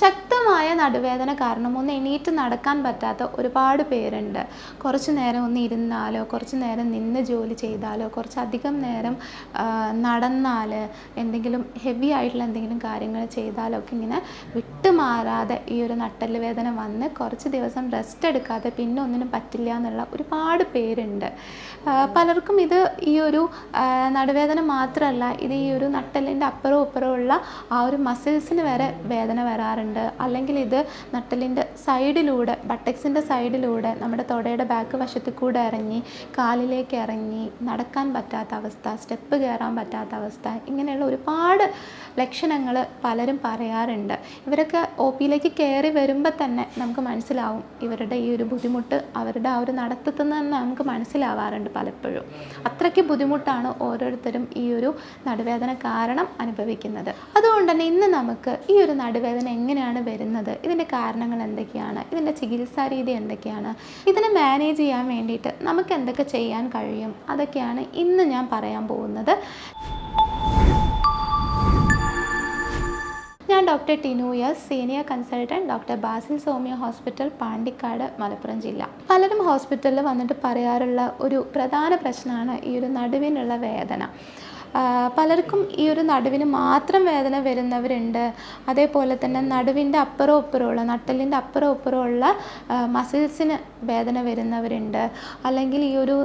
ശക്തമായ നടുവേദന കാരണം ഒന്ന് എണീറ്റ് നടക്കാൻ പറ്റാത്ത ഒരുപാട് പേരുണ്ട്. കുറച്ച് നേരം ഒന്ന് ഇരുന്നാലോ കുറച്ച് നേരം നിന്ന് ജോലി ചെയ്താലോ കുറച്ചധികം നേരം നടന്നാൽ എന്തെങ്കിലും ഹെവി ആയിട്ടുള്ള എന്തെങ്കിലും കാര്യങ്ങൾ ചെയ്താലോ ഒക്കെ ഇങ്ങനെ വിട്ടുമാറാതെ ഈ ഒരു നട്ടൽ വേദന വന്ന് കുറച്ച് ദിവസം റെസ്റ്റ് എടുക്കാതെ പിന്നെ ഒന്നിനും പറ്റില്ല എന്നുള്ള ഒരുപാട് പേരുണ്ട്. പലർക്കും ഇത് ഈ ഒരു നടുവേദന മാത്രമല്ല ഇത് ഈ ഒരു നട്ടലിന്റെ അപ്പുറവും ഇപ്പുറവും ഉള്ള ആ ഒരു മസിൽസിന് വരെ വേദന വരാറുണ്ട്. അല്ലെങ്കിൽ ഇത് നട്ടലിന്റെ സൈഡിലൂടെ ബട്ടക്സിന്റെ സൈഡിലൂടെ നമ്മുടെ തൊടയുടെ ബാക്ക് വശത്ത് കൂടെ ഇറങ്ങി കാലിലേക്ക് ഇറങ്ങി നടക്കാൻ പറ്റാത്ത അവസ്ഥ സ്റ്റെപ്പ് കയറാൻ പറ്റാത്ത അവസ്ഥ ഇങ്ങനെയുള്ള ഒരുപാട് ലക്ഷണങ്ങൾ പലരും പറയാറുണ്ട്. ഇവരൊക്കെ ഒ പിയിലേക്ക് കയറി വരുമ്പോൾ തന്നെ നമുക്ക് മനസ്സിലാവും ഇവരുടെ ഈ ഒരു ബുദ്ധിമുട്ട് അവരുടെ ആ ഒരു നടത്തത്തിൽ തന്നെ നമുക്ക് മനസ്സിലാവാറുണ്ട് പലപ്പോഴും. അത്രയ്ക്ക് ബുദ്ധിമുട്ടാണ് ഓരോരുത്തരും ഈ ഒരു നടുവേദന കാരണം അനുഭവിക്കുന്നത്. അതുകൊണ്ട് തന്നെ ഇന്ന് നമുക്ക് ഈ ഒരു നടുവേദന എങ്ങനെയാണ് വരുന്നത്? ഇതിന്റെ കാരണങ്ങൾ എന്തൊക്കെയാണ്? ഇതിന്റെ ചികിത്സാരീതി എന്തൊക്കെയാണ്? ഇതിനെ മാനേജ് ചെയ്യാൻ വേണ്ടിയിട്ട് നമുക്ക് എന്തൊക്കെ ചെയ്യാൻ കഴിയും? അതൊക്കെയാണ് ഇന്ന് ഞാൻ പറയാൻ പോകുന്നത്. ഞാൻ doctor Tinu S senior consultant doctor Basil Soumya hospital Pandikkad Malappuram ജില്ല. പലരും ഹോസ്പിറ്റലിൽ വന്നിട്ട് പറയാറുള്ള ഒരു പ്രധാന പ്രശ്നമാണ് ഈ ഒരു നടുവിനുള്ള വേദന. പലർക്കും ഈ ഒരു നടുവിന് മാത്രം വേദന വരുന്നവരുണ്ട്. അതേപോലെ തന്നെ നടുവിന്റെ അപ്പുറം ഇപ്പുറമുള്ള നട്ടലിന്റെ അപ്പുറം ഇപ്പുറമുള്ള മസിൽസിന് വേദന വരുന്നവരുണ്ട്. അല്ലെങ്കിൽ ഈ ഒരു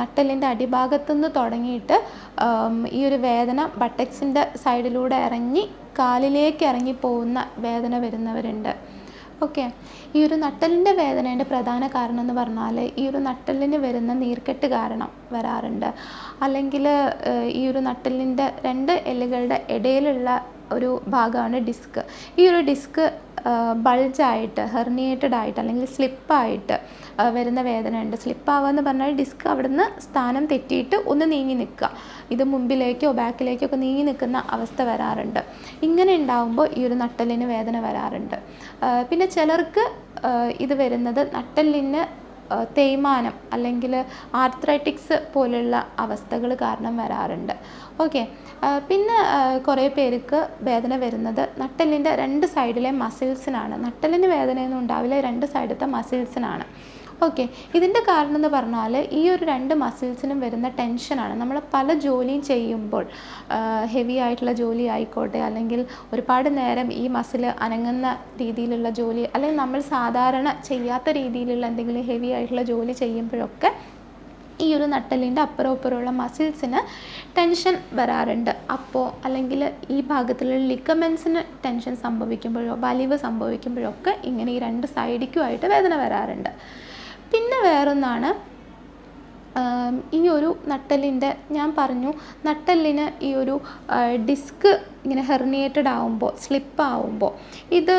നട്ടലിന്റെ അടിഭാഗത്തു നിന്ന് തുടങ്ങിയിട്ട് ഈ ഒരു വേദന ബട്ടക്സിന്റെ സൈഡിലൂടെ ഇറങ്ങി കാലിലേക്ക് ഇറങ്ങി പോകുന്ന വേദന വരുന്നവരുണ്ട്. ഓക്കെ. ഈ ഒരു നട്ടലിന്റെ വേദനയുടെ പ്രധാന കാരണം എന്ന് പറഞ്ഞാൽ ഈ ഒരു നട്ടലിന് വരുന്ന നീർക്കെട്ട് കാരണം വരാറുണ്ട്. അല്ലെങ്കിൽ ഈ ഒരു നട്ടലിന്റെ രണ്ട് എല്ലുകളുടെ ഇടയിലുള്ള ഒരു ഭാഗമാണ് ഡിസ്ക്. ഈ ഒരു ഡിസ്ക് ബൾജായിട്ട് ഹെർണിയേറ്റഡ് ആയിട്ട് അല്ലെങ്കിൽ സ്ലിപ്പായിട്ട് വരുന്ന വേദന ഉണ്ട് സ്ലിപ്പാവുക എന്ന് പറഞ്ഞാൽ ഡിസ്ക് അവിടുന്ന് സ്ഥാനം തെറ്റിയിട്ട് ഒന്ന് നീങ്ങി നിൽക്കുക. ഇത് മുമ്പിലേക്കോ ബാക്കിലേക്കോ ഒക്കെ നീങ്ങി നിൽക്കുന്ന അവസ്ഥ വരാറുണ്ട്. ഇങ്ങനെ ഉണ്ടാകുമ്പോൾ ഈ ഒരു നട്ടലിന് വേദന വരാറുണ്ട്. പിന്നെ ചിലർക്ക് ഇത് വരുന്നത് നട്ടലിന് തേയ്മാനം അല്ലെങ്കിൽ ആർത്രൈറ്റിക്സ് പോലുള്ള അവസ്ഥകൾ കാരണം വരാറുണ്ട്. ഓക്കെ പിന്നെ കുറേ പേർക്ക് വേദന വരുന്നത് നട്ടലിന്റെ രണ്ട് സൈഡിലെ മസിൽസിനാണ് നട്ടലിന് വേദനയൊന്നും ഉണ്ടാവില്ല. രണ്ട് സൈഡത്തെ മസിൽസിനാണ് ഓക്കെ ഇതിന്റെ കാരണം എന്ന് പറഞ്ഞാൽ ഈ ഒരു രണ്ട് മസിൽസിനും വരുന്ന ടെൻഷനാണ് നമ്മൾ പല ജോലിയും ചെയ്യുമ്പോൾ ഹെവി ആയിട്ടുള്ള ജോലി ആയിക്കോട്ടെ അല്ലെങ്കിൽ ഒരുപാട് നേരം ഈ മസിൽ അനങ്ങുന്ന രീതിയിലുള്ള ജോലി അല്ലെങ്കിൽ നമ്മൾ സാധാരണ ചെയ്യാത്ത രീതിയിലുള്ള എന്തെങ്കിലും ഹെവി ആയിട്ടുള്ള ജോലി ചെയ്യുമ്പോഴൊക്കെ ഈ ഒരു നട്ടലിന്റെ അപ്പുറം ഇപ്പുറമുള്ള മസിൽസിന് ടെൻഷൻ വരാറുണ്ട്. അപ്പോൾ അല്ലെങ്കിൽ ഈ ഭാഗത്തുള്ള ലിക്കമെൻസിന് ടെൻഷൻ സംഭവിക്കുമ്പോഴോ വലിവ് സംഭവിക്കുമ്പോഴോ ഒക്കെ ഇങ്ങനെ ഈ രണ്ട് സൈഡിക്കുമായിട്ട് വേദന വരാറുണ്ട്. പിന്നെ വേറൊന്നാണ് ഈ ഒരു നട്ടലിന്റെ ഞാൻ പറഞ്ഞു നട്ടലിന് ഈ ഒരു ഡിസ്ക് ഇങ്ങനെ ഹെർണിയേറ്റഡ് ആവുമ്പോൾ സ്ലിപ്പ് ആവുമ്പോൾ ഇത്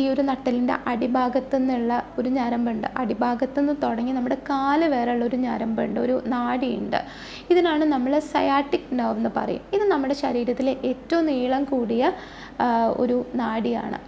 ഈ ഒരു നട്ടലിന്റെ അടിഭാഗത്തു നിന്നുള്ള ഒരു ഞരമ്പുണ്ട്. അടിഭാഗത്തു നിന്ന് തുടങ്ങി നമ്മുടെ കാൽ വരെയുള്ള ഒരു ഞരമ്പുണ്ട് ഒരു നാടിയുണ്ട്. ഇതിനാണ് നമ്മൾ സയാറ്റിക് നെർവ് എന്ന് പറയും. ഇത് നമ്മുടെ ശരീരത്തിലെ ഏറ്റവും നീളം കൂടിയ ഒരു നാടിയാണ്.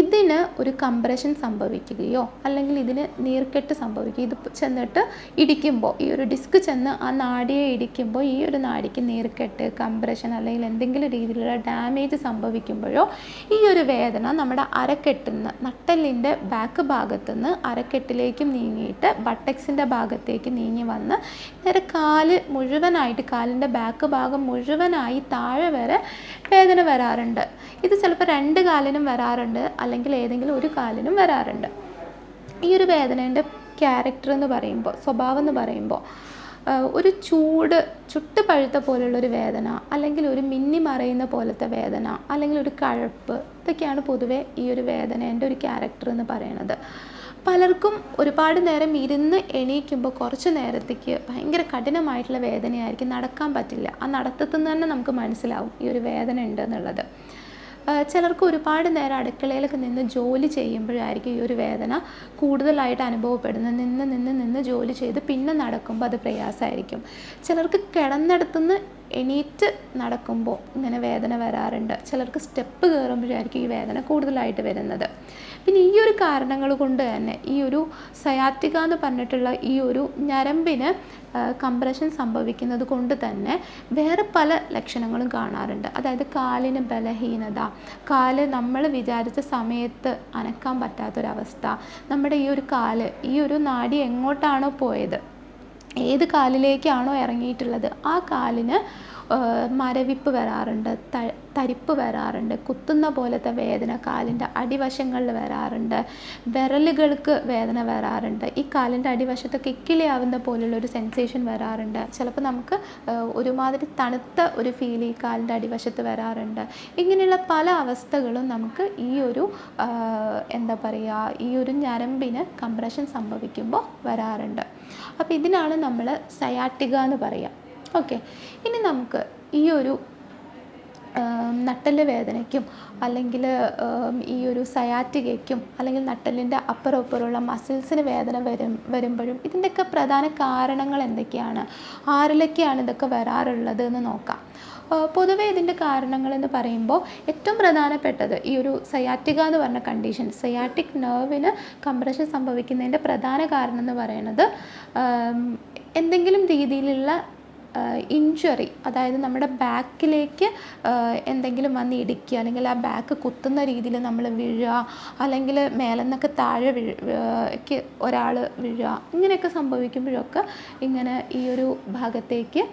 ഇതിന് ഒരു കംപ്രഷൻ സംഭവിക്കുകയോ അല്ലെങ്കിൽ ഇതിന് നീർക്കെട്ട് സംഭവിക്കുകയോ ഇത് ചെന്നിട്ട് ഇടിക്കുമ്പോൾ ഈ ഒരു ഡിസ്ക് ചെന്ന് ആ നാടിയെ ഇടിക്കുമ്പോൾ ഈ ഒരു നാടിക്ക് നീർക്കെട്ട് കംപ്രഷൻ അല്ലെങ്കിൽ എന്തെങ്കിലും രീതിയിലുള്ള ഡാമേജ് സംഭവിക്കുമ്പോഴോ ഈ ഒരു വേദന നമ്മുടെ അരക്കെട്ടിൽ നിന്ന് നട്ടലിന്റെ ബാക്ക് ഭാഗത്തു നിന്ന് അരക്കെട്ടിലേക്കും നീങ്ങിയിട്ട് ബട്ടക്സിന്റെ ഭാഗത്തേക്ക് നീങ്ങി വന്ന് നേരെ കാൽ മുഴുവനായിട്ട് കാലിന്റെ ബാക്ക് ഭാഗം മുഴുവനായി താഴെ വരെ വേദന വരാറുണ്ട്. ഇത് ചിലപ്പോൾ രണ്ട് കാലിനും വരാറുണ്ട് അല്ലെങ്കിൽ ഏതെങ്കിലും ഒരു കാലിനും വരാറുണ്ട്. ഈ ഒരു വേദനേന്റെ ക്യാരക്ടർ എന്ന് പറയുമ്പോൾ സ്വഭാവം എന്ന് പറയുമ്പോൾ ഒരു ചൂട് ചുട്ട് പഴുത്ത പോലുള്ളൊരു വേദന അല്ലെങ്കിൽ ഒരു മിന്നി മറയുന്ന പോലത്തെ വേദന അല്ലെങ്കിൽ ഒരു കഴപ്പ് ഇതൊക്കെയാണ് പൊതുവെ ഈ ഒരു വേദനേന്റെ ഒരു ക്യാരക്ടർ എന്ന് പറയുന്നത്. പലർക്കും ഒരുപാട് നേരം ഇരുന്ന് എണീക്കുമ്പോൾ കുറച്ച് നേരത്തേക്ക് ഭയങ്കര കഠിനമായിട്ടുള്ള വേദനയായിരിക്കും നടക്കാൻ പറ്റില്ല. ആ നടത്തത്തിൽ നിന്ന് തന്നെ നമുക്ക് മനസ്സിലാവും ഈ ഒരു വേദന ഉണ്ട് എന്നുള്ളത് ചിലർക്ക് ഒരുപാട് നേരം അടുക്കളയിലൊക്കെ നിന്ന് ജോലി ചെയ്യുമ്പോഴായിരിക്കും ഈ ഒരു വേദന കൂടുതലായിട്ട് അനുഭവപ്പെടുന്നത്. നിന്ന് നിന്ന് നിന്ന് ജോലി ചെയ്ത് പിന്നെ നടക്കുമ്പോൾ അത് പ്രയാസമായിരിക്കും. ചിലർക്ക് കിടന്നിടത്തുനിന്ന് എണീറ്റ് നടക്കുമ്പോൾ ഇങ്ങനെ വേദന വരാറുണ്ട്. ചിലർക്ക് സ്റ്റെപ്പ് കയറുമ്പോഴായിരിക്കും ഈ വേദന കൂടുതലായിട്ട് വരുന്നത്. പിന്നെ ഈ ഒരു കാരണങ്ങൾ കൊണ്ട് തന്നെ ഈ ഒരു സയാറ്റിക എന്ന് പറഞ്ഞിട്ടുള്ള ഈ ഒരു ഞരമ്പിന് കംപ്രഷൻ സംഭവിക്കുന്നത് കൊണ്ട് തന്നെ വേറെ പല ലക്ഷണങ്ങളും കാണാറുണ്ട്. അതായത് കാലിന് ബലഹീനത കാൽ നമ്മൾ വിചാരിച്ച സമയത്ത് അനക്കാൻ പറ്റാത്തൊരവസ്ഥ നമ്മുടെ ഈ ഒരു കാൽ ഈ ഒരു നാടി എങ്ങോട്ടാണോ പോയത് ഏത് കാലിലേക്കാണോ ഇറങ്ങിയിട്ടുള്ളത് ആ കാലിന് മരവിപ്പ് വരാറുണ്ട് തരിപ്പ് വരാറുണ്ട് കുത്തുന്ന പോലത്തെ വേദന കാലിന്റെ അടിവശങ്ങളിൽ വരാറുണ്ട് വിരലുകൾക്ക് വേദന വരാറുണ്ട് ഈ കാലിന്റെ അടിവശത്ത് കിക്കിളിയാവുന്ന പോലുള്ള ഒരു സെൻസേഷൻ വരാറുണ്ട്. ചിലപ്പോൾ നമുക്ക് ഒരുമാതിരി തണുത്ത ഒരു ഫീൽ ഈ കാലിന്റെ അടിവശത്ത് വരാറുണ്ട്. ഇങ്ങനെയുള്ള പല അവസ്ഥകളും നമുക്ക് ഈ ഒരു എന്താ പറയുക ഈ ഒരു ഞരമ്പിന് കംപ്രഷൻ സംഭവിക്കുമ്പോൾ വരാറുണ്ട്. അപ്പോൾ ഇതിനാണ് നമ്മൾ സയാട്ടിക എന്ന് പറയുക ഓക്കെ. ഇനി നമുക്ക് ഈ ഒരു നട്ടൽ വേദനയ്ക്കും അല്ലെങ്കിൽ ഈ ഒരു സയാറ്റികയ്ക്കും അല്ലെങ്കിൽ നട്ടലിന്റെ അപ്പുറം മസിൽസിന് വേദന വരും വരുമ്പോഴും ഇതിന്റെയൊക്കെ പ്രധാന കാരണങ്ങൾ എന്തൊക്കെയാണ്? ആരിലൊക്കെയാണ് ഇതൊക്കെ വരാറുള്ളത് എന്ന് നോക്കാം. പൊതുവേ ഇതിന്റെ കാരണങ്ങൾ എന്ന് പറയുമ്പോൾ ഏറ്റവും പ്രധാനപ്പെട്ടത് ഈ ഒരു സയാറ്റിക എന്ന് പറഞ്ഞ കണ്ടീഷൻ സയാറ്റിക് നെർവിന് കംപ്രഷൻ സംഭവിക്കുന്നതിന്റെ പ്രധാന കാരണം എന്ന് പറയുന്നത് എന്തെങ്കിലും രീതിയിലുള്ള ഇഞ്ചുറി അതായത് നമ്മുടെ ബാക്കിലേക്ക് എന്തെങ്കിലും വന്ന് ഇടിക്കുക അല്ലെങ്കിൽ ആ ബാക്ക് കുത്തുന്ന രീതിയിൽ നമ്മൾ വീഴുക അല്ലെങ്കിൽ മേലെ നിന്നൊക്കെ താഴെ വീഴ് ഒരാൾ വീഴുക ഇങ്ങനെയൊക്കെ സംഭവിക്കുമ്പോഴൊക്കെ ഇങ്ങനെ ഈ ഒരു ഭാഗത്തേക്ക്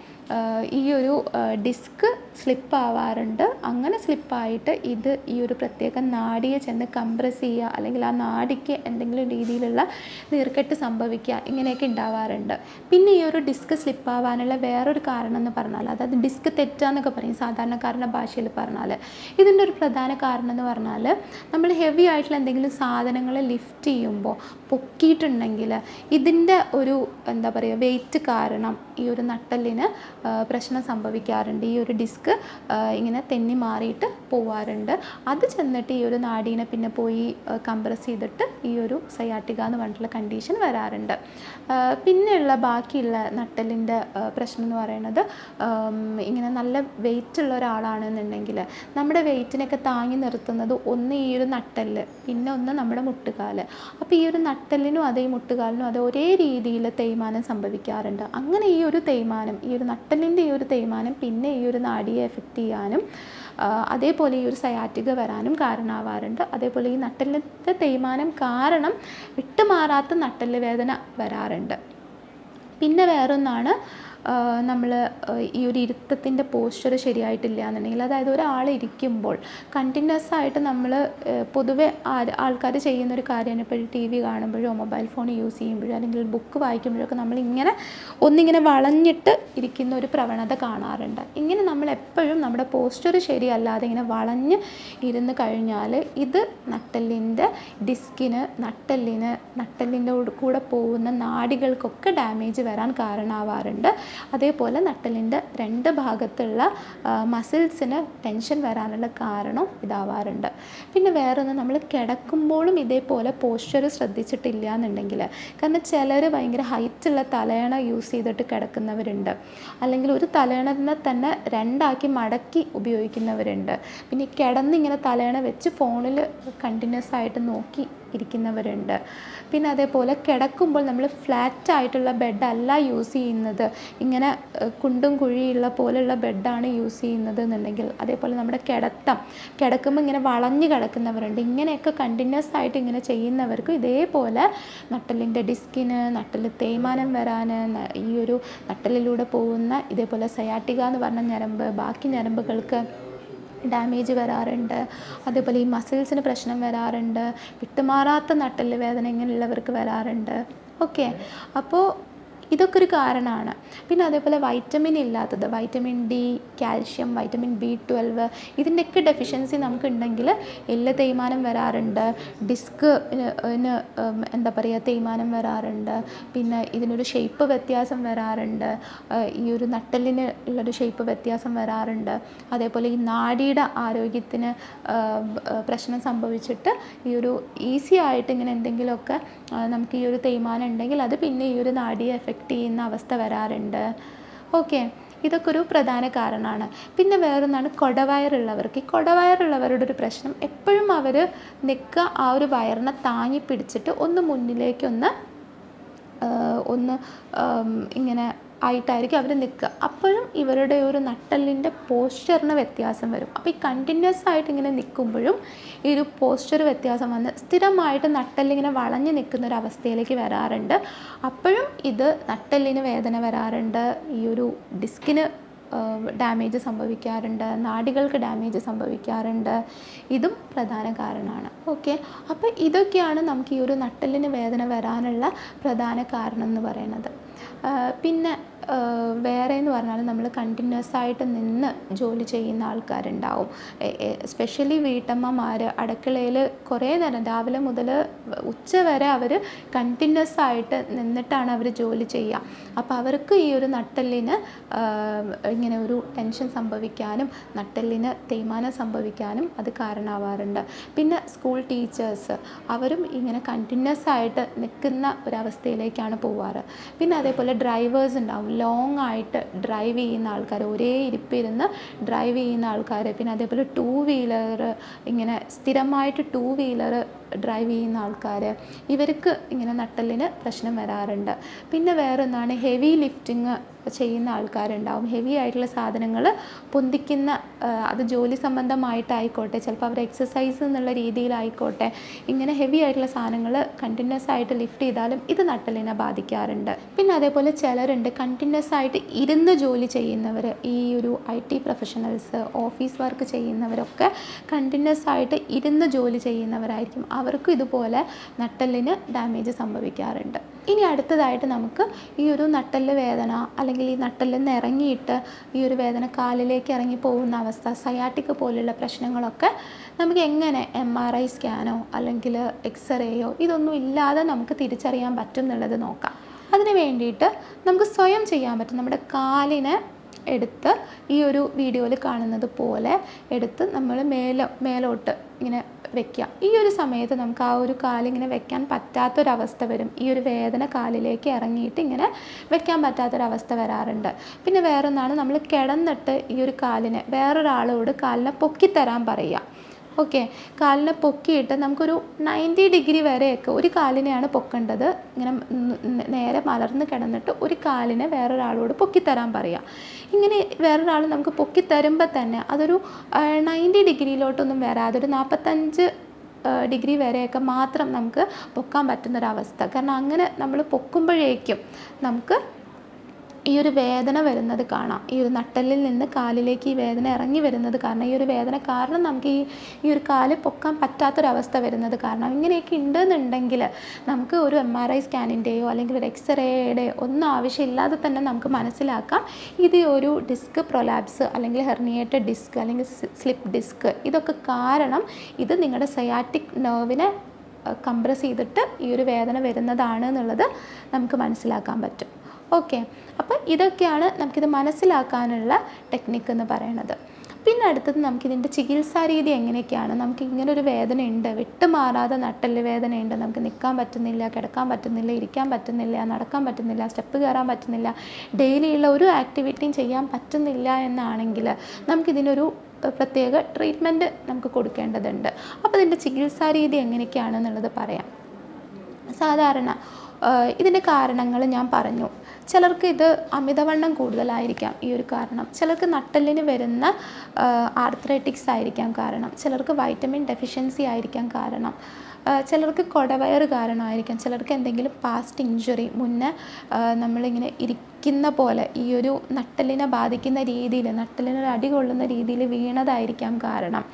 ഈ ഒരു ഡിസ്ക് സ്ലിപ്പ് ആവാറുണ്ട് അങ്ങനെ സ്ലിപ്പായിട്ട് ഇത് ഈ ഒരു പ്രത്യേക നാടിയെ ചെന്ന് കംപ്രസ് ചെയ്യുക അല്ലെങ്കിൽ ആ നാടിക്ക് എന്തെങ്കിലും രീതിയിലുള്ള നീർക്കെട്ട് സംഭവിക്കുക ഇങ്ങനെയൊക്കെ ഉണ്ടാവാറുണ്ട്. പിന്നെ ഈ ഒരു ഡിസ്ക് സ്ലിപ്പാവാനുള്ള വേറൊരു കാരണം എന്ന് പറഞ്ഞാൽ അതായത് ഡിസ്ക് തെറ്റാന്നൊക്കെ പറയും സാധാരണക്കാരന്റെ ഭാഷയിൽ പറഞ്ഞാൽ. ഇതിന്റെ ഒരു പ്രധാന കാരണം എന്ന് പറഞ്ഞാൽ നമ്മൾ ഹെവി ആയിട്ടുള്ള എന്തെങ്കിലും സാധനങ്ങൾ ലിഫ്റ്റ് ചെയ്യുമ്പോൾ പൊക്കിയിട്ടുണ്ടെങ്കിൽ ഇതിന്റെ ഒരു എന്താ പറയുക വെയിറ്റ് കാരണം ഈ ഒരു നട്ടലിന് പ്രശ്നം സംഭവിക്കാറുണ്ട്. ഈ ഒരു ഡിസ്ക് ഇങ്ങനെ തെന്നി മാറിയിട്ട് പോവാറുണ്ട്. അത് ചെന്നിട്ട് ഈ ഒരു നാടീനെ പിന്നെ പോയി കംപ്രസ് ചെയ്തിട്ട് ഈ ഒരു സയാട്ടിക എന്ന് പറഞ്ഞിട്ടുള്ള കണ്ടീഷൻ വരാറുണ്ട്. പിന്നെയുള്ള ബാക്കിയുള്ള നട്ടലിന്റെ പ്രശ്നം എന്ന് പറയുന്നത് ഇങ്ങനെ നല്ല വെയിറ്റ് ഉള്ള ഒരാളാണെന്നുണ്ടെങ്കിൽ നമ്മുടെ വെയിറ്റിനൊക്കെ താങ്ങി നിർത്തുന്നത് ഒന്ന് ഈ ഒരു നട്ടൽ പിന്നെ ഒന്ന് നമ്മുടെ മുട്ടുകാൽ. അപ്പോൾ ഈ ഒരു നട്ടലിനും അതേ മുട്ടുകാലിനും അത് ഒരേ രീതിയിൽ തേയ്മാനം സംഭവിക്കാറുണ്ട്. അങ്ങനെ ഈ ഒരു തേയ്മാനം ഈ ഒരു നട്ടലിന്റെ ഈ ഒരു തേയ്മാനം പിന്നെ ഈ ഒരു നാഡിയെ എഫക്റ്റ് ചെയ്യാനും അതേപോലെ ഈ ഒരു സയാറ്റിക വരാനും കാരണമാവാറുണ്ട്. അതേപോലെ ഈ നട്ടലിന്റെ തേയ്മാനം കാരണം വിട്ടുമാറാത്ത നട്ടൽ വേദന വരാറുണ്ട്. പിന്നെ വേറൊന്നാണ് നമ്മൾ ഈ ഒരു ഇരുത്തത്തിന്റെ പോസ്ചർ ശരിയായിട്ടില്ല എന്നുണ്ടെങ്കിൽ അതായത് ഒരാൾ ഇരിക്കുമ്പോൾ കണ്ടിന്യൂസ് ആയിട്ട് നമ്മൾ പൊതുവെ ആൾക്കാർ ചെയ്യുന്നൊരു കാര്യമാണ് ഇപ്പോൾ ടി വി കാണുമ്പോഴോ മൊബൈൽ ഫോൺ യൂസ് ചെയ്യുമ്പോഴോ അല്ലെങ്കിൽ ബുക്ക് വായിക്കുമ്പോഴൊക്കെ നമ്മളിങ്ങനെ ഒന്നിങ്ങനെ വളഞ്ഞിട്ട് ഇരിക്കുന്ന ഒരു പ്രവണത കാണാറുണ്ട്. ഇങ്ങനെ നമ്മൾ എപ്പോഴും നമ്മുടെ പോസ്ചർ ശരിയല്ലാതെ ഇങ്ങനെ വളഞ്ഞ് ഇരുന്ന് കഴിഞ്ഞാൽ ഇത് നട്ടെല്ലിന്റെ ഡിസ്കിന് നട്ടെല്ലിന് നട്ടെല്ലിന്റെ കൂടെ പോകുന്ന നാടികൾക്കൊക്കെ ഡാമേജ് വരാൻ കാരണമാവാറുണ്ട് അതേപോലെ നട്ടലിന്റെ രണ്ട് ഭാഗത്തുള്ള മസിൽസിന് ടെൻഷൻ വരാനുള്ള കാരണം ഇതാവാറുണ്ട്. പിന്നെ വേറൊന്ന് നമ്മൾ കിടക്കുമ്പോഴും ഇതേപോലെ പോസ്ചർ ശ്രദ്ധിച്ചിട്ടില്ല എന്നുണ്ടെങ്കിൽ കാരണം ചിലർ ഭയങ്കര ഹൈറ്റുള്ള തലയണ യൂസ് ചെയ്തിട്ട് കിടക്കുന്നവരുണ്ട്. അല്ലെങ്കിൽ ഒരു തലയണനെ തന്നെ രണ്ടാക്കി മടക്കി ഉപയോഗിക്കുന്നവരുണ്ട്. പിന്നെ കിടന്നിങ്ങനെ തലയണ വെച്ച് ഫോണിൽ കണ്ടിന്യൂസ് ആയിട്ട് നോക്കി ഇരിക്കുന്നവരുണ്ട്. പിന്നെ അതേപോലെ കിടക്കുമ്പോൾ നമ്മൾ ഫ്ലാറ്റ് ആയിട്ടുള്ള ബെഡല്ല യൂസ് ചെയ്യുന്നത്. ഇങ്ങനെ കുണ്ടും കുഴിയുള്ള പോലെയുള്ള ബെഡാണ് യൂസ് ചെയ്യുന്നത് എന്നുണ്ടെങ്കിൽ അതേപോലെ നമ്മുടെ കിടത്തം കിടക്കുമ്പോൾ ഇങ്ങനെ വളഞ്ഞു കിടക്കുന്നവരുണ്ട്. ഇങ്ങനെയൊക്കെ കണ്ടിന്യൂസ് ആയിട്ട് ഇങ്ങനെ ചെയ്യുന്നവർക്കും ഇതേപോലെ നട്ടലിന്റെ ഡിസ്കിന് നട്ടൽ തേയ്മാനം വരാൻ ഈ ഒരു നട്ടലിലൂടെ പോകുന്ന ഇതേപോലെ സയാട്ടിക എന്ന് പറഞ്ഞ ഞരമ്പ് ബാക്കി ഞരമ്പുകൾക്ക് ഡാമേജ് വരാറുണ്ട്. അതേപോലെ ഈ മസിൽസിന് പ്രശ്നം വരാറുണ്ട്. വിട്ടുമാറാത്ത നട്ടൽ വേദന ഇങ്ങനെയുള്ളവർക്ക് വരാറുണ്ട്. ഓക്കെ അപ്പോൾ ഇതൊക്കെ ഒരു കാരണമാണ്. പിന്നെ അതേപോലെ വൈറ്റമിൻ ഇല്ലാത്തത് vitamin D calcium vitamin B twelve ഇതിന്റെയൊക്കെ ഡെഫിഷ്യൻസി നമുക്കുണ്ടെങ്കിൽ എല്ല് തേയ്മാനം വരാറുണ്ട്. ഡിസ്ക് എന്താ പറയുക തേയ്മാനം വരാറുണ്ട്. പിന്നെ ഇതിനൊരു ഷേപ്പ് വ്യത്യാസം വരാറുണ്ട്. ഈ ഒരു നട്ടലിന് ഉള്ളൊരു ഷേപ്പ് വ്യത്യാസം വരാറുണ്ട്. അതേപോലെ ഈ നാടിയുടെ ആരോഗ്യത്തിന് പ്രശ്നം സംഭവിച്ചിട്ട് ഈ ഒരു ഈസി ആയിട്ട് ഇങ്ങനെ എന്തെങ്കിലുമൊക്കെ നമുക്ക് ഈ ഒരു തേയ്മാനം ഉണ്ടെങ്കിൽ അത് പിന്നെ ഈ ഒരു നാടിയെ എഫക്റ്റ് ചെയ്യുന്ന അവസ്ഥ വരാറുണ്ട്. ഓക്കെ. ഇതൊക്കെ ഒരു പ്രധാന കാരണമാണ്. പിന്നെ വേറൊന്നാണ് കൊടവയറുള്ളവർക്ക്. ഈ കൊടവയറുള്ളവരുടെ ഒരു പ്രശ്നം. എപ്പോഴും അവർ നിൽക്കുക ആ ഒരു വയറിനെ താങ്ങി പിടിച്ചിട്ട് ഒന്ന് മുന്നിലേക്കൊന്ന് ഒന്ന് ഇങ്ങനെ ആയിട്ടായിരിക്കും അവർ നിൽക്കുക. അപ്പോഴും ഇവരുടെ ഒരു നട്ടലിന്റെ പോസ്ചറിന് വ്യത്യാസം വരും. അപ്പോൾ ഈ കണ്ടിന്യൂസ് ആയിട്ട് ഇങ്ങനെ നിൽക്കുമ്പോഴും ഈ ഒരു പോസ്ചർ വ്യത്യാസം വന്ന് സ്ഥിരമായിട്ട് നട്ടലിങ്ങനെ വളഞ്ഞു നിൽക്കുന്ന ഒരു അവസ്ഥയിലേക്ക് വരാറുണ്ട്. അപ്പോഴും ഇത് നട്ടല്ലിന് വേദന വരാറുണ്ട്. ഈ ഒരു ഡിസ്കിന് ഡാമേജ് സംഭവിക്കാറുണ്ട്. നാടികൾക്ക് ഡാമേജ് സംഭവിക്കാറുണ്ട്. ഇതും പ്രധാന കാരണമാണ്. ഓക്കെ? അപ്പോൾ ഇതൊക്കെയാണ് നമുക്ക് ഈ ഒരു നട്ടലിന് വേദന വരാനുള്ള പ്രധാന കാരണം എന്ന് പറയുന്നത്. പിന്നെ വേറെ എന്ന് പറഞ്ഞാൽ നമ്മൾ കണ്ടിന്യൂസ് ആയിട്ട് നിന്ന് ജോലി ചെയ്യുന്ന ആൾക്കാരുണ്ടാവും. എസ്പെഷ്യലി വീട്ടമ്മമാർ അടുക്കളയിൽ കുറേ നേരം രാവിലെ മുതൽ ഉച്ച വരെ അവർ കണ്ടിന്യൂസ് ആയിട്ട് നിന്നിട്ടാണ് അവർ ജോലി ചെയ്യുക. അപ്പോൾ അവർക്ക് ഈ ഒരു നട്ടെല്ലിന് ഇങ്ങനെ ഒരു ടെൻഷൻ സംഭവിക്കാനും നട്ടെല്ലിന് തേയ്മാനം സംഭവിക്കാനും അത് കാരണമാവാറുണ്ട്. പിന്നെ സ്കൂൾ ടീച്ചേഴ്സ് അവരും ഇങ്ങനെ കണ്ടിന്യൂസ് ആയിട്ട് നിൽക്കുന്ന ഒരവസ്ഥയിലേക്കാണ് പോവാറ്. പിന്നെ അതേപോലെ ഡ്രൈവേഴ്സ് ഉണ്ടാവും. ലോങ് ആയിട്ട് ഡ്രൈവ് ചെയ്യുന്ന ആൾക്കാർ ഒരേ ഇരിപ്പിരുന്ന് ഡ്രൈവ് ചെയ്യുന്ന ആൾക്കാർ പിന്നെ അതേപോലെ ടൂ വീലർ ഇങ്ങനെ സ്ഥിരമായിട്ട് ടൂ വീലർ ഡ്രൈവ് ചെയ്യുന്ന ആൾക്കാർ ഇവർക്ക് ഇങ്ങനെ നട്ടലിന് പ്രശ്നം വരാറുണ്ട്. പിന്നെ വേറൊന്നാണ് ഹെവി ലിഫ്റ്റിങ് ചെയ്യുന്ന ആൾക്കാരുണ്ടാവും. ഹെവി ആയിട്ടുള്ള സാധനങ്ങൾ പൊന്തിക്കുന്ന അത് ജോലി സംബന്ധമായിട്ടായിക്കോട്ടെ ചിലപ്പോൾ അവർ എക്സസൈസ് എന്നുള്ള രീതിയിലായിക്കോട്ടെ ഇങ്ങനെ ഹെവി ആയിട്ടുള്ള സാധനങ്ങൾ കണ്ടിന്യൂസ് ആയിട്ട് ലിഫ്റ്റ് ചെയ്താലും ഇത് നട്ടലിനെ ബാധിക്കാറുണ്ട്. പിന്നെ അതേപോലെ ചിലരുണ്ട് കണ്ടിന്യൂസ് ആയിട്ട് ഇരുന്ന് ജോലി ചെയ്യുന്നവർ ഈ ഒരു I T professionals office work ചെയ്യുന്നവരൊക്കെ continuous ആയിട്ട് ഇരുന്ന് ജോലി ചെയ്യുന്നവരായിരിക്കും. അവർക്കും ഇതുപോലെ നട്ടലിന് ഡാമേജ് സംഭവിക്കാറുണ്ട്. ഇനി അടുത്തതായിട്ട് നമുക്ക് ഈ ഒരു നട്ടൽ വേദന അല്ലെങ്കിൽ ഈ നട്ടലിൽ നിന്ന് ഇറങ്ങിയിട്ട് ഈ ഒരു വേദന കാലിലേക്ക് ഇറങ്ങി പോകുന്ന അവസ്ഥ സയാട്ടിക് പോലുള്ള പ്രശ്നങ്ങളൊക്കെ നമുക്ക് എങ്ങനെ എം ആർ ഐ സ്കാനോ അല്ലെങ്കിൽ എക്സ്റേയോ ഇതൊന്നും ഇല്ലാതെ നമുക്ക് തിരിച്ചറിയാൻ പറ്റും എന്നുള്ളത് നോക്കാം. അതിന് വേണ്ടിയിട്ട് നമുക്ക് സ്വയം ചെയ്യാൻ പറ്റും. നമ്മുടെ കാലിനെ എടുത്ത് ഈ ഒരു വീഡിയോയിൽ കാണുന്നത് പോലെ എടുത്ത് നമ്മൾ മേലെ മേലോട്ട് ഇങ്ങനെ വെക്കുക. ഈ ഒരു സമയത്ത് നമുക്ക് ആ ഒരു കാലിങ്ങനെ വെക്കാൻ പറ്റാത്തൊരവസ്ഥ വരും. ഈ ഒരു വേദന കാലിലേക്ക് ഇറങ്ങിയിട്ട് ഇങ്ങനെ വെക്കാൻ പറ്റാത്തൊരവസ്ഥ വരാറുണ്ട്. പിന്നെ വേറൊന്നാണ് നമ്മൾ കിടന്നിട്ട് ഈ ഒരു കാലിനെ വേറൊരാളോട് കാലിനെ പൊക്കിത്തരാൻ പറയുക. ഓക്കെ. കാലിനെ പൊക്കിയിട്ട് നമുക്കൊരു നയന്റി ഡിഗ്രി വരെയൊക്കെ ഒരു കാലിനെയാണ് പൊക്കേണ്ടത്. ഇങ്ങനെ നേരെ മലർന്ന് കിടന്നിട്ട് ഒരു കാലിനെ വേറൊരാളോട് പൊക്കിത്തരാൻ പറയുക ഇങ്ങനെ വേറൊരാൾ നമുക്ക് പൊക്കിത്തരുമ്പോൾ തന്നെ അതൊരു നയന്റി ഡിഗ്രിയിലോട്ടൊന്നും വരാതെ ഒരു നാൽപ്പത്തഞ്ച് ഡിഗ്രി വരെയൊക്കെ മാത്രം നമുക്ക് പൊക്കാൻ പറ്റുന്നൊരവസ്ഥ. കാരണം അങ്ങനെ നമ്മൾ പൊക്കുമ്പോഴേക്കും നമുക്ക് ഈ ഒരു വേദന വരുന്നത് കാണാം. ഈ ഒരു നട്ടലിൽ നിന്ന് കാലിലേക്ക് ഈ വേദന ഇറങ്ങി വരുന്നത് കാരണം ഈ ഒരു വേദന കാരണം നമുക്ക് ഈ ഈ ഒരു കാൽ പൊക്കാൻ പറ്റാത്തൊരവസ്ഥ വരുന്നത് കാരണം. ഇങ്ങനെയൊക്കെ ഉണ്ടെന്നുണ്ടെങ്കിൽ നമുക്ക് ഒരു എം ആർ ഐ സ്കാനിന്റെയോ അല്ലെങ്കിൽ ഒരു എക്സ്റേയുടെയോ ഒന്നും ആവശ്യമില്ലാതെ തന്നെ നമുക്ക് മനസ്സിലാക്കാം. ഇത് ഒരു ഡിസ്ക് പ്രൊലാപ്സ് അല്ലെങ്കിൽ ഹെർണിയേറ്റഡ് ഡിസ്ക് അല്ലെങ്കിൽ സ്ലിപ്പ് ഡിസ്ക് ഇതൊക്കെ കാരണം ഇത് നിങ്ങളുടെ സയാറ്റിക് നെർവിനെ കംപ്രസ് ചെയ്തിട്ട് ഈ ഒരു വേദന വരുന്നതാണ് എന്നുള്ളത് നമുക്ക് മനസ്സിലാക്കാൻ പറ്റും. ഓക്കെ. അപ്പോൾ ഇതൊക്കെയാണ് നമുക്കിത് മനസ്സിലാക്കാനുള്ള ടെക്നിക്ക് എന്ന് പറയുന്നത്. പിന്നെ അടുത്തത് നമുക്കിതിന്റെ ചികിത്സാ രീതി എങ്ങനെയൊക്കെയാണ്? നമുക്ക് ഇങ്ങനെ ഒരു വേദന ഉണ്ട്. വിട്ടുമാറാതെ നട്ടൽ വേദന ഉണ്ട്. നമുക്ക് നിൽക്കാൻ പറ്റുന്നില്ല കിടക്കാൻ പറ്റുന്നില്ല ഇരിക്കാൻ പറ്റുന്നില്ല നടക്കാൻ പറ്റുന്നില്ല സ്റ്റെപ്പ് കയറാൻ പറ്റുന്നില്ല ഡെയിലിയുള്ള ഒരു ആക്ടിവിറ്റിയും ചെയ്യാൻ പറ്റുന്നില്ല എന്നാണെങ്കിൽ നമുക്കിതിനൊരു പ്രത്യേക ട്രീറ്റ്മെന്റ് നമുക്ക് കൊടുക്കേണ്ടതുണ്ട്. അപ്പോൾ ഇതിന്റെ ചികിത്സാ രീതി എങ്ങനെയൊക്കെയാണെന്നുള്ളത് പറയാം. സാധാരണ ഇതിന്റെ കാരണങ്ങൾ ഞാൻ പറഞ്ഞു. ചിലർക്ക് ഇത് അമിതവണ്ണം കൂടുതലായിരിക്കാം ഈ ഒരു കാരണം. ചിലർക്ക് നട്ടലിന് വരുന്ന ആർത്രൈറ്റിക്സ് ആയിരിക്കാം കാരണം. ചിലർക്ക് വൈറ്റമിൻ ഡെഫിഷ്യൻസി ആയിരിക്കാം കാരണം. ചിലർക്ക് കൊടവയർ കാരണമായിരിക്കാം. ചിലർക്ക് എന്തെങ്കിലും പാസ്റ്റ് ഇഞ്ചുറി മുന്നേ നമ്മളിങ്ങനെ ഇരിക്കുന്ന പോലെ ഈ ഒരു നട്ടലിനെ ബാധിക്കുന്ന രീതിയിൽ നട്ടലിനൊരു അടി കൊള്ളുന്ന രീതിയിൽ വീണതായിരിക്കാം കാരണം.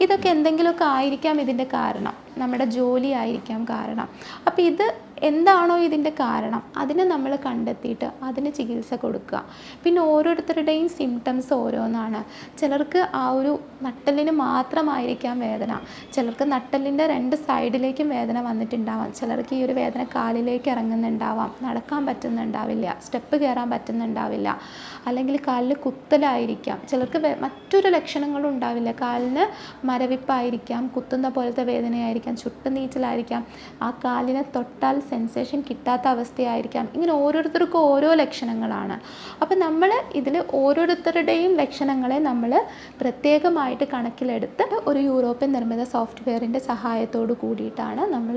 ഇതൊക്കെ എന്തെങ്കിലുമൊക്കെ ആയിരിക്കാം ഇതിന്റെ കാരണം. നമ്മുടെ ജോലി ആയിരിക്കാം കാരണം. അപ്പോൾ ഇത് എന്താണോ ഇതിന്റെ കാരണം അതിനെ നമ്മൾ കണ്ടെത്തിയിട്ട് അതിന് ചികിത്സ കൊടുക്കുക. പിന്നെ ഓരോരുത്തരുടെയും സിംറ്റംസ് ഓരോന്നാണ്. ചിലർക്ക് ആ ഒരു നട്ടലിന് മാത്രമായിരിക്കാം വേദന. ചിലർക്ക് നട്ടലിന്റെ രണ്ട് സൈഡിലേക്കും വേദന വന്നിട്ടുണ്ടാവാം. ചിലർക്ക് ഈ ഒരു വേദന കാലിലേക്ക് ഇറങ്ങുന്നുണ്ടാവാം. നടക്കാൻ പറ്റുന്നുണ്ടാവില്ല. സ്റ്റെപ്പ് കയറാൻ പറ്റുന്നുണ്ടാവില്ല. അല്ലെങ്കിൽ കാലിൽ കുത്തലായിരിക്കാം. ചിലർക്ക് മറ്റൊരു ലക്ഷണങ്ങളും ഉണ്ടാവില്ല. കാലിന് മരവിപ്പായിരിക്കാം കുത്തുന്ന പോലത്തെ വേദനയായിരിക്കാം ചുട്ടുനീച്ചലായിരിക്കാം. ആ കാലിനെ തൊട്ടാൽ സെൻസേഷൻ കിട്ടാത്ത അവസ്ഥയായിരിക്കാം. ഇങ്ങനെ ഓരോരുത്തർക്കും ഓരോ ലക്ഷണങ്ങളാണ്. അപ്പം നമ്മൾ ഇതിൽ ഓരോരുത്തരുടെയും ലക്ഷണങ്ങളെ നമ്മൾ പ്രത്യേകമായിട്ട് കണക്കിലെടുത്ത് ഒരു യൂറോപ്യൻ നിർമ്മിത സോഫ്റ്റ്വെയറിന്റെ സഹായത്തോട് കൂടിയിട്ടാണ് നമ്മൾ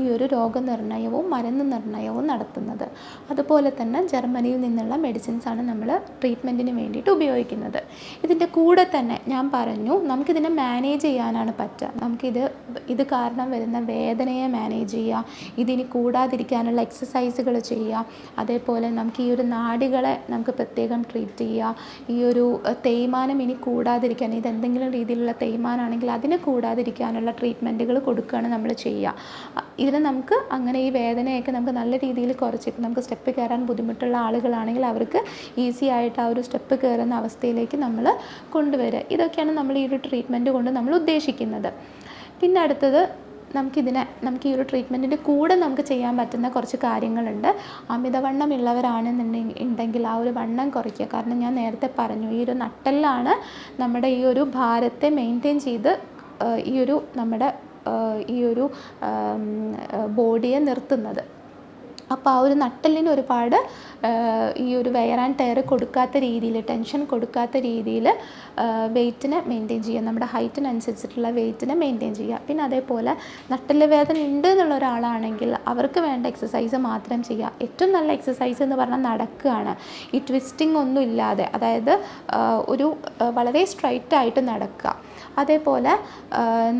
ഈ ഒരു രോഗനിർണയവും മരുന്ന് നിർണയവും നടത്തുന്നത്. അതുപോലെ തന്നെ ജർമ്മനിയിൽ നിന്നുള്ള മെഡിസിൻസാണ് നമ്മൾ ട്രീറ്റ്മെന്റിന് വേണ്ടിയിട്ട് ഉപയോഗിക്കുന്നത്. ഇതിന്റെ കൂടെ തന്നെ ഞാൻ പറഞ്ഞു നമുക്കിതിനെ മാനേജ് ചെയ്യാനാണ് പറ്റുക. നമുക്കിത് ഇത് കാരണം വരുന്ന വേദനയെ മാനേജ് ചെയ്യുക. ഇതിനി കൂടാതിരിക്കാനുള്ള എക്സസൈസുകൾ ചെയ്യുക. അതേപോലെ നമുക്ക് ഈ ഒരു നാടികളെ നമുക്ക് പ്രത്യേകം ട്രീറ്റ് ചെയ്യുക. ഈ ഒരു തേയ്മാനം ഇനി കൂടാതിരിക്കാൻ ഇത് എന്തെങ്കിലും രീതിയിലുള്ള തേയ്മാനാണെങ്കിൽ അതിനെ കൂടാതിരിക്കാനുള്ള ട്രീറ്റ്മെന്റുകൾ കൊടുക്കുകയാണ് നമ്മൾ ചെയ്യുക. ഇതിന് നമുക്ക് അങ്ങനെ ഈ വേദനയൊക്കെ നമുക്ക് നല്ല രീതിയിൽ കുറച്ച് ഇപ്പം നമുക്ക് സ്റ്റെപ്പ് കയറാൻ ബുദ്ധിമുട്ടുള്ള ആളുകളാണെങ്കിൽ അവർക്ക് ഈസി ആയിട്ട് ആ ഒരു സ്റ്റെപ്പ് കയറുന്ന അവസ്ഥയിലേക്ക് നമ്മൾ കൊണ്ടുവരിക. ഇതൊക്കെയാണ് നമ്മൾ ഈ ഒരു ട്രീറ്റ്മെന്റ് കൊണ്ട് നമ്മൾ ഉദ്ദേശിക്കുന്നത്. പിന്നെ അടുത്തത് നമുക്കിതിനെ നമുക്ക് ഈ ഒരു ട്രീറ്റ്മെന്റിന്റെ കൂടെ നമുക്ക് ചെയ്യാൻ പറ്റുന്ന കുറച്ച് കാര്യങ്ങളുണ്ട്. അമിതവണ്ണം ഉള്ളവരാണെന്നുണ്ടെങ്കിൽ ഉണ്ടെങ്കിൽ ആ ഒരു വണ്ണം കുറയ്ക്കുക. കാരണം ഞാൻ നേരത്തെ പറഞ്ഞു ഈ ഒരു നട്ടെല്ലാണ് നമ്മുടെ ഈ ഒരു ഭാരത്തെ മെയിന്റെയിൻ ചെയ്ത് ഈ ഒരു നമ്മുടെ ഈ ഒരു ബോഡിയെ നിർത്തുന്നത്. അപ്പോൾ ആ ഒരു നട്ടലിന് ഒരുപാട് ഈ ഒരു വെയർ ആൻഡ് ടയർ കൊടുക്കാത്ത രീതിയിൽ ടെൻഷൻ കൊടുക്കാത്ത രീതിയിൽ വെയിറ്റിനെ മെയിന്റെയിൻ ചെയ്യുക. നമ്മുടെ ഹൈറ്റിനനുസരിച്ചിട്ടുള്ള വെയിറ്റിനെ മെയിന്റെയിൻ ചെയ്യുക. പിന്നെ അതേപോലെ നട്ടൽ വേദന ഉണ്ട് എന്നുള്ള ഒരാളാണെങ്കിൽ അവർക്ക് വേണ്ട എക്സസൈസ് മാത്രം ചെയ്യുക. ഏറ്റവും നല്ല എക്സസൈസ് എന്ന് പറഞ്ഞാൽ നടക്കുകയാണ്. ഈ ട്വിസ്റ്റിംഗ് ഒന്നും ഇല്ലാതെ അതായത് ഒരു വളരെ സ്ട്രൈറ്റ് ആയിട്ട് നടക്കുക. അതേപോലെ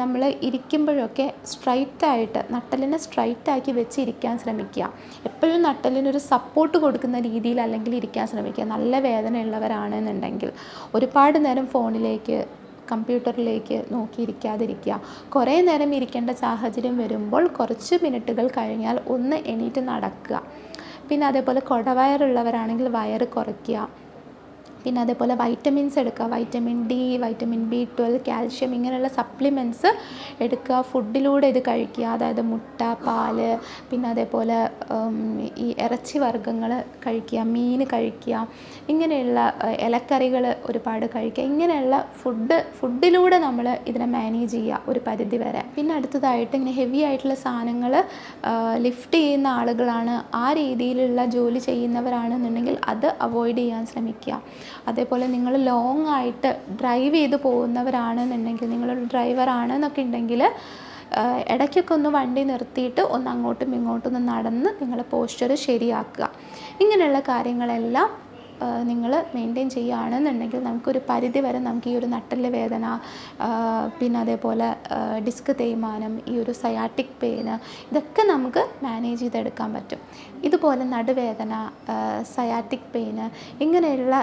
നമ്മൾ ഇരിക്കുമ്പോഴൊക്കെ സ്ട്രൈറ്റ് ആയിട്ട് നട്ടലിനെ സ്ട്രൈറ്റ് ആക്കി വെച്ച് ഇരിക്കാൻ ശ്രമിക്കുക. എപ്പോഴും നട്ടലിനൊരു സപ്പോർട്ട് കൊടുക്കുന്ന രീതിയിൽ അല്ലെങ്കിൽ ഇരിക്കാൻ ശ്രമിക്കുക. നല്ല വേദന ഉള്ളവരാണെന്നുണ്ടെങ്കിൽ ഒരുപാട് നേരം ഫോണിലേക്ക് കമ്പ്യൂട്ടറിലേക്ക് നോക്കിയിരിക്കാതിരിക്കുക കുറേ നേരം ഇരിക്കേണ്ട സാഹചര്യം വരുമ്പോൾ കുറച്ച് മിനിറ്റുകൾ കഴിഞ്ഞാൽ ഒന്ന് എണീറ്റ് നടക്കുക. പിന്നെ അതേപോലെ കുടവയറുള്ളവരാണെങ്കിൽ വയറ് കുറയ്ക്കുക. പിന്നെ അതേപോലെ വൈറ്റമിൻസ് എടുക്കുക. Vitamin D vitamin B twelve calcium ഇങ്ങനെയുള്ള സപ്ലിമെന്റ്സ് എടുക്കുക. ഫുഡിലൂടെ ഇത് കഴിക്കുക. അതായത് മുട്ട പാൽ പിന്നെ അതേപോലെ ഈ ഇറച്ചി വർഗങ്ങൾ കഴിക്കുക മീൻ കഴിക്കുക. ഇങ്ങനെയുള്ള ഇലക്കറികൾ ഒരുപാട് കഴിക്കുക. ഇങ്ങനെയുള്ള ഫുഡ് ഫുഡിലൂടെ നമ്മൾ ഇതിനെ മാനേജ് ചെയ്യുക ഒരു പരിധി വരെ. പിന്നെ അടുത്തതായിട്ട് ഇങ്ങനെ ഹെവി ആയിട്ടുള്ള സാധനങ്ങൾ ലിഫ്റ്റ് ചെയ്യുന്ന ആളുകളാണ് ആ രീതിയിലുള്ള ജോലി ചെയ്യുന്നവരാണെന്നുണ്ടെങ്കിൽ അത് അവോയ്ഡ് ചെയ്യാൻ ശ്രമിക്കുക. അതേപോലെ നിങ്ങൾ ലോങ് ആയിട്ട് ഡ്രൈവ് ചെയ്ത് പോകുന്നവരാണെന്നുണ്ടെങ്കിൽ നിങ്ങളൊരു ഡ്രൈവർ ആണെന്നൊക്കെ ഉണ്ടെങ്കിൽ ഇടയ്ക്കൊക്കെ ഒന്ന് വണ്ടി നിർത്തിയിട്ട് ഒന്ന് അങ്ങോട്ടും ഇങ്ങോട്ടും ഒന്ന് നടന്ന് നിങ്ങളുടെ പോസ്ചർ ശരിയാക്കുക. ഇങ്ങനെയുള്ള കാര്യങ്ങളെല്ലാം നിങ്ങൾ മെയിന്റെയിൻ ചെയ്യുകയാണെന്നുണ്ടെങ്കിൽ നമുക്കൊരു പരിധി വരെ നമുക്ക് ഈ ഒരു നട്ടൽ വേദന പിന്നെ അതേപോലെ ഡിസ്ക് തേയ്മാനം ഈ ഒരു സയാറ്റിക് പെയിന് ഇതൊക്കെ നമുക്ക് മാനേജ് ചെയ്തെടുക്കാൻ പറ്റും. ഇതുപോലെ നടുവേദന സയാറ്റിക് പെയിന് ഇങ്ങനെയുള്ള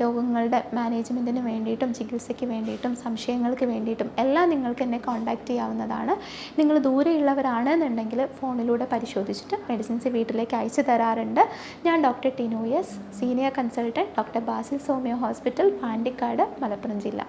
രോഗങ്ങളുടെ മാനേജ്മെന്റിന് വേണ്ടിയിട്ടും ചികിത്സയ്ക്ക് വേണ്ടിയിട്ടും സംശയങ്ങൾക്ക് വേണ്ടിയിട്ടും എല്ലാം നിങ്ങൾക്ക് എന്നെ കോൺടാക്റ്റ് ചെയ്യാവുന്നതാണ്. നിങ്ങൾ ദൂരെയുള്ളവരാണെന്നുണ്ടെങ്കിൽ ഫോണിലൂടെ പരിശോധിച്ചിട്ട് മെഡിസിൻസ് വീട്ടിലേക്ക് അയച്ചു തരാറുണ്ട്. ഞാൻ doctor Tinu S senior consultant doctor Basil Soumya hospital Pandikkad Malappuram ജില്ല.